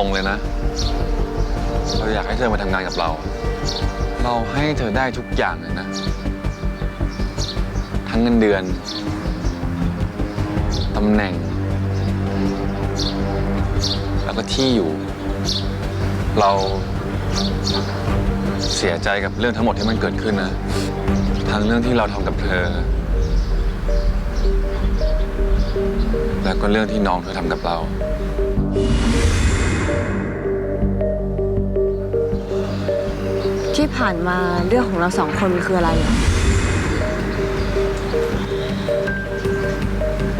รงๆเลยนะ เราอยากให้เธอมาทำงานกับเรา เราให้เธอได้ทุกอย่างเลยนะ ทั้งเงินเดือนตำแหน่ง แล้วก็ที่อยู่ เราเสียใจกับเรื่องทั้งหมดที่มันเกิดขึ้นนะ ทั้งเรื่องที่เราทำกับเธอ แล้วก็เรื่องที่น้องเธอทำกับเรา ที่ผ่านมาเรื่องของเราสองคนมันคืออะไรอะ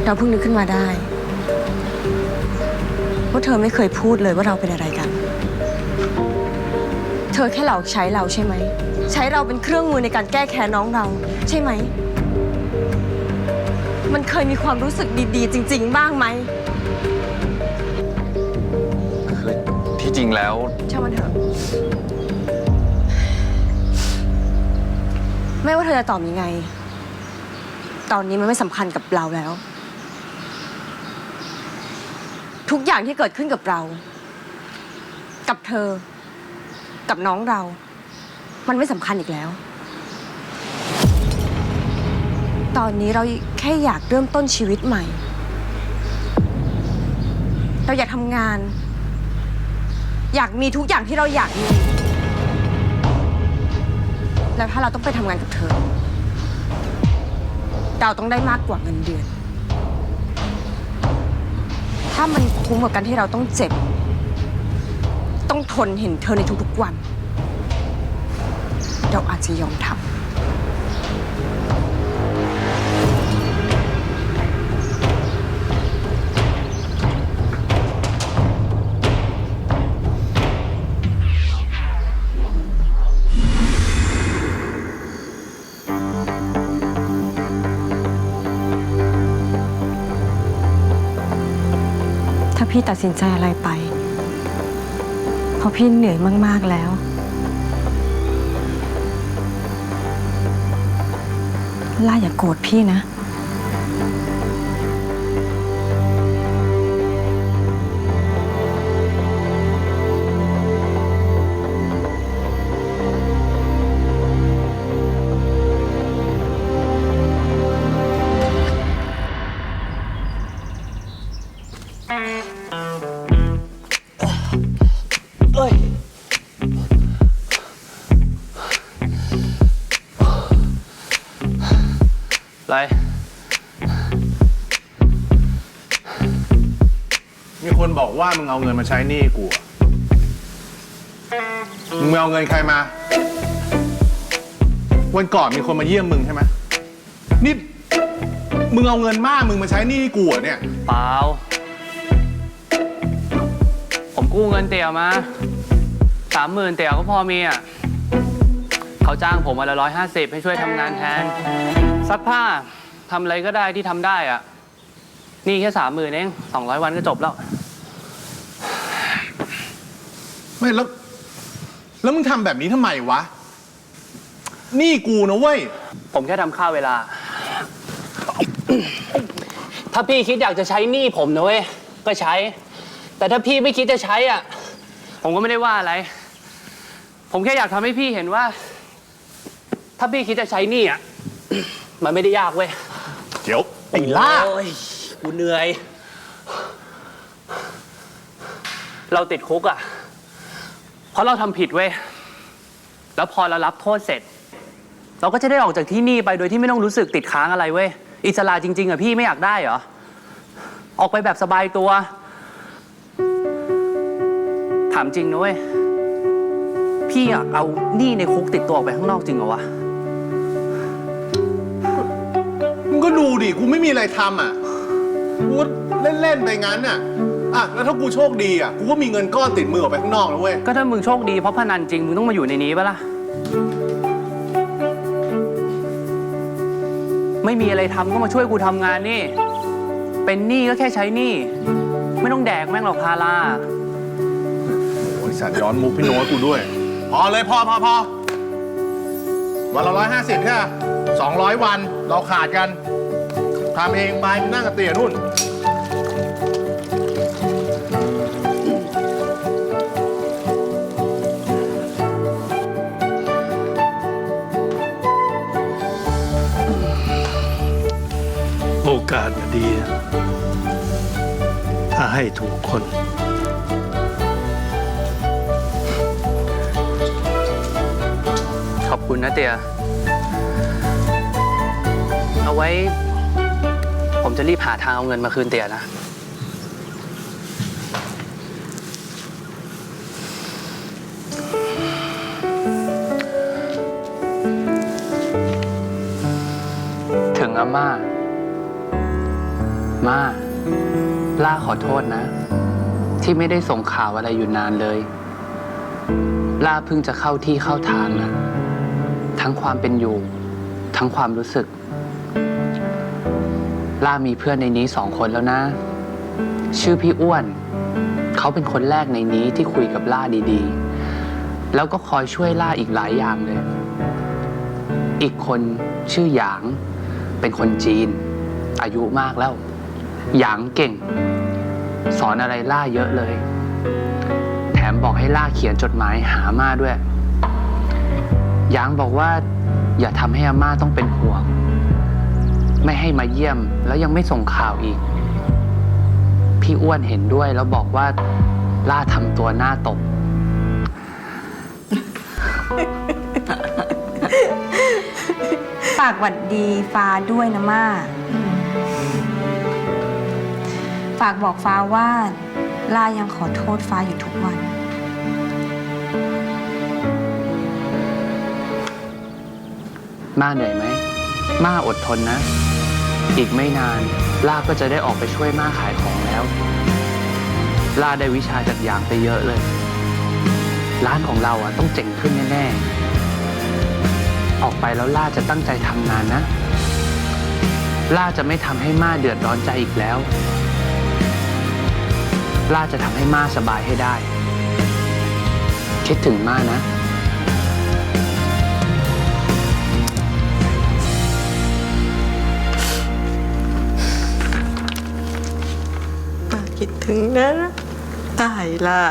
เราเพิ่งนึกขึ้นมาได้ว่าเธอไม่เคยพูดเลยว่าเราเป็นอะไรกัน เธอแค่หลอกใช้เราใช่ไหม ใช้เราเป็นเครื่องมือในการแก้แค้นน้องเรา ใช่ไหม มันเคยมีความรู้สึกดีๆ จริง ๆ บ้างไหมคือที่จริงแล้ว ช่างมันเถอะ ไม่ว่าเธอจะตอบยังไง ตอนนี้มันไม่สำคัญกับเราแล้ว ทุกอย่างที่เกิดขึ้นกับเรา กับเธอ กับน้องเรา มันไม่สำคัญอีกแล้ว ตอนนี้เราแค่อยากเริ่มต้นชีวิตใหม่ เราอยากทำงาน อยากมีทุกอย่างที่เราอยากมี แล้วถ้าเราต้องไปทำงานกับเธอเราต้องได้มากกว่าเงินเดือน ถ้ามันคุ้มกับการที่เราต้องเจ็บ ต้องทนเห็นเธอในทุกๆวัน เราอาจจะยอมทำ พี่ตัดสินใจอะไรไป เพราะพี่เหนื่อยมาก ๆ แล้ว ล่าอย่ากโกรธพี่นะ ไร มีคนบอกว่ามึงเอาเงินมาใช้หนี้กูอะมึงไปเอาเงินใครมา วันก่อนมีคนมาเยี่ยมมึงใช่ไหมนี่ มึงเอาเงินมากมึงมาใช้หนี้กูเหรอเนี่ย เปล่า ผมกู้เงินเตี่ยมาสามหมื่นเตี่ยก็พอมีอะ เขาจ้างผมมาละร้อยห้าสิบให้ช่วยทำงานแทน ซักผ้าทำอะไรก็ได้ที่ทำได้อะนี่แค่สามหมื่นเองสองร้อยวันก็จบแล้ว ไม่แล้ว แล้วมึงทำแบบนี้ทำไมวะหนี้กูนะเว้ย ผมแค่ทำค่าเวลา ถ้าพี่คิดอยากจะใช้หนี้ผมนะเว้ย ก็ใช้ แต่ถ้าพี่ไม่คิดจะใช้อะ ผมก็ไม่ได้ว่าอะไร ผมแค่อยากทำให้พี่เห็นว่า ถ้าพี่คิดจะใช้หนี้อะ มันไม่ได้ยากเว้ย เดี๋ยวไอ้ล่าโอ้ยกูเหนื่อย เราติดคุกอะ เพราะเราทำผิดเว้ย แล้วพอเรารับโทษเสร็จ เราก็จะได้ออกจากที่นี่ไปโดยที่ไม่ต้องรู้สึกติดค้างอะไรเว้ย อิสระจริงๆอะพี่ไม่อยากได้เหรอ ออกไปแบบสบายตัว ถามจริงนะเว้ย พี่อยากเอาหนี้ในคุกติดตัวออกไปข้างนอกจริงเหรอวะ ก็ดูดิ กูไม่มีอะไรทำอะ กูเล่น ๆ ไปงั้นน่ะ อะ แล้วถ้ากูโชคดีอะ กูก็มีเงินก้อนติดมือออกไปข้างนอกแล้วเว้ย ก็ถ้ามึงโชคดีเพราะพนันจริง มึงต้องมาอยู่ในนี้ปะล่ะ ไม่มีอะไรทำก็มาช่วยกูทำงานนี่ เป็นหนี้ก็แค่ใช้หนี้ ไม่ต้องแดกแม่งหรอกพาราบริษัทย้อนมุกพี่โน้ตกูด้วย พอเลยพอพอพอวันละร้อยห้าสิบแค่ 200 วันเราขาดกันทำเองไปนั่งกับเตี๋ยนุ่น โอกาสดีถ้าให้ถูกคน ขอบคุณนะเตีย ไว้ ผมจะรีบหาทางเอาเงินมาคืนเตียนะ ถึงอาม่า ม่า ล่าขอโทษนะ ที่ไม่ได้ส่งข่าวอะไรอยู่นานเลย ล่าเพิ่งจะเข้าที่เข้าทางนะทั้งความเป็นอยู่ ทั้งความรู้สึก ล่ามีเพื่อนในนี้สองคนแล้วนะ ชื่อพี่อ้วน เขาเป็นคนแรกในนี้ที่คุยกับล่าดีๆ แล้วก็คอยช่วยล่าอีกหลายอย่างเลย อีกคนชื่อหยาง เป็นคนจีน อายุมากแล้ว หยางเก่ง สอนอะไรล่าเยอะเลย แถมบอกให้ล่าเขียนจดหมายหาม่าด้วย หยางบอกว่าอย่าทำให้อาม่าต้องเป็นห่วง ไม่ให้มาเยี่ยมแล้วยังไม่ส่งข่าวอีก พี่อ้วนเห็นด้วยแล้วบอกว่าล่าทำตัวหน้าตก ฝากหวัดดีฟ้าด้วยนะม่าฝากบอกฟ้าว่าล่ายังขอโทษฟ้าอยู่ทุกวันม่าเหนื่อยไหมม่าอดทนนะ อีกไม่นานล่าก็จะได้ออกไปช่วยม่าขายของแล้ว ล่าได้วิชาจากยางไปเยอะเลย ร้านของเราอะต้องเจ๋งขึ้นแน่ๆ ออกไปแล้วล่าจะตั้งใจทำงานนะ ล่าจะไม่ทำให้ม่าเดือดร้อนใจอีกแล้ว ล่าจะทำให้ม่าสบายให้ได้ คิดถึงม่านะ ถึงนะ ตายล่ะ